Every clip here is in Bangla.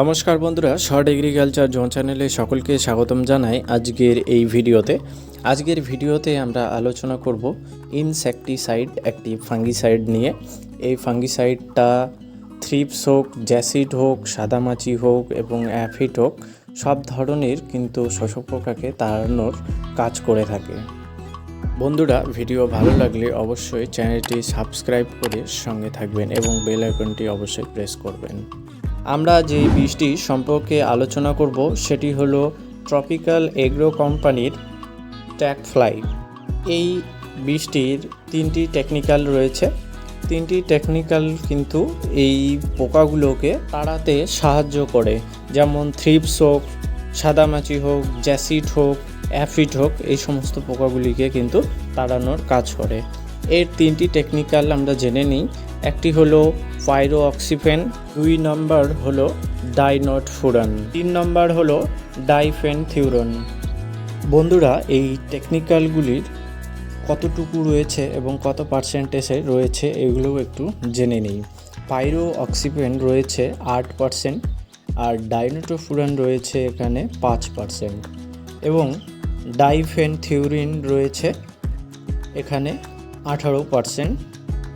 নমস্কার বন্ধুরা, শর্ট এগ্রিকালচার জোন চ্যানেলে সকলকে স্বাগতম জানাই আজকের এই ভিডিওতে। আজকের ভিডিওতে আমরা আলোচনা করব ইনসেকটিসাইড, একটি ফাঙ্গিসাইড নিয়ে। এই ফাঙ্গিসাইডটা থ্রিপস হোক, জ্যাসিড হোক, সাদামাছি হোক এবং অ্যাফিট হোক, সব ধরনের কিন্তু শোষক পোকাকে তাড়ানোর কাজ করে থাকে। বন্ধুরা, ভিডিও ভালো লাগলে অবশ্যই চ্যানেলটি সাবস্ক্রাইব করে সঙ্গে থাকবেন এবং বেল আইকনটি অবশ্যই প্রেস করবেন। আমরা যে বীজটি সম্পর্কে আলোচনা করব, সেটি হলো ট্রপিক্যাল এগ্রো কোম্পানির ট্যাক ফ্লাই এই বীজটির তিনটি টেকনিক্যাল রয়েছে। তিনটি টেকনিক্যাল কিন্তু এই পোকাগুলোকে তাড়াতে সাহায্য করে। যেমন থ্রিপস হোক সাদামাছি হোক জ্যাসিড হোক অ্যাফিড হোক, এই সমস্ত পোকাগুলিকে কিন্তু তাড়ানোর কাজ করে। এর তিনটি টেকনিক্যাল আমরা জেনে নিই। একটি হলো ফাইরো অক্সিফেন দুই নম্বর হলো ডাইনট ফুরান তিন নম্বর হলো ডাইফেন থিউরন বন্ধুরা, এই টেকনিক্যালগুলির কতটুকু রয়েছে এবং কত পার্সেন্টেজে রয়েছে এগুলোও একটু জেনে নিই। পাইরো অক্সিপেন রয়েছে আট পার্সেন্ট আর ডাইনোটোফুরান রয়েছে এখানে পাঁচ পার্সেন্ট। এবং ডাইফেন থিউরিন রয়েছে এখানে আঠারো পার্সেন্ট।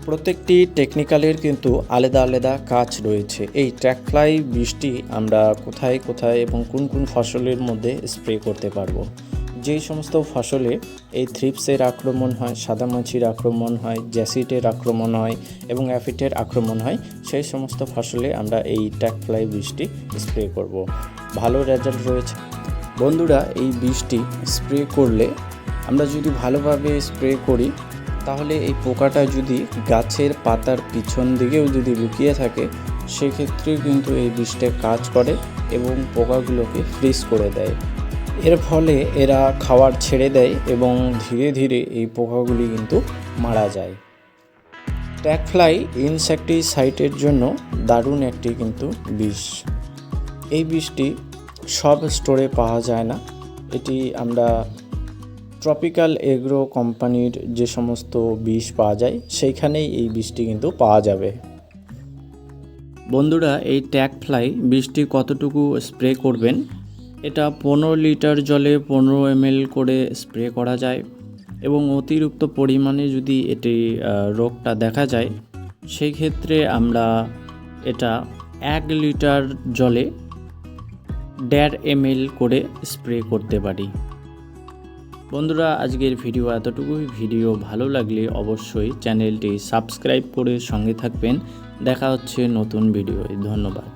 প্রত্যেকটি টেকনিক্যালের কিন্তু আলাদা আলাদা কাজ রয়েছে। এই ট্র্যাকফ্লাই বৃষ্টি আমরা কোথায় কোথায় এবং কোন কোন ফসলের মধ্যে স্প্রে করতে পারব? যেই সমস্ত ফসলে এই থ্রিপসের আক্রমণ হয়, সাদামাছির আক্রমণ হয় জ্যাসিটের আক্রমণ হয় এবং অ্যাফিটের আক্রমণ হয়, সেই সমস্ত ফসলে আমরা এই ট্যাকফ্লাই বৃষ্টি স্প্রে করব। ভালো রেজাল্ট রয়েছে। বন্ধুরা, এই বীজটি স্প্রে করলে আমরা যদি ভালোভাবে স্প্রে করি তাহলে এই পোকাটা যদি গাছের পাতার পিছন দিকেও যদি লুকিয়ে থাকে সেক্ষেত্রে কিন্তু এই বীজটা কাজ করে এবং পোকাগুলোকে ফ্রিজ করে দেয়। এর ফলে এরা খাবার ছেড়ে দেয় এবং ধীরে ধীরে এই পোকাগুলি কিন্তু মারা যায়। ট্যাকফ্লাই ইনসেকটিসাইটের জন্য দারুণ একটি কিন্তু বিষ। এই বিষটি সব স্টোরে পাওয়া যায় না। এটি আমরা ট্রপিক্যাল এগ্রো কোম্পানির যে সমস্ত বিষ পাওয়া যায়, সেইখানেই এই বিষটি কিন্তু পাওয়া যাবে। বন্ধুরা, এই ট্যাগ ফ্লাই বিষটি কতটুকু স্প্রে করবেন? এটা পনেরো লিটার জলে পনেরো এমএল করে স্প্রে করা যায় এবং অতিরিক্ত পরিমাণে যদি এটি রোগটা দেখা যায় সেই ক্ষেত্রে আমরা এটা এক লিটার জলে দেড় এমএল করে স্প্রে করতে পারি। বন্ধুরা, আজকের ভিডিও এতটুকুই। ভিডিও ভালো লাগলে অবশ্যই চ্যানেলটি সাবস্ক্রাইব করে সঙ্গে থাকবেন। দেখা হচ্ছে নতুন ভিডিও ধন্যবাদ।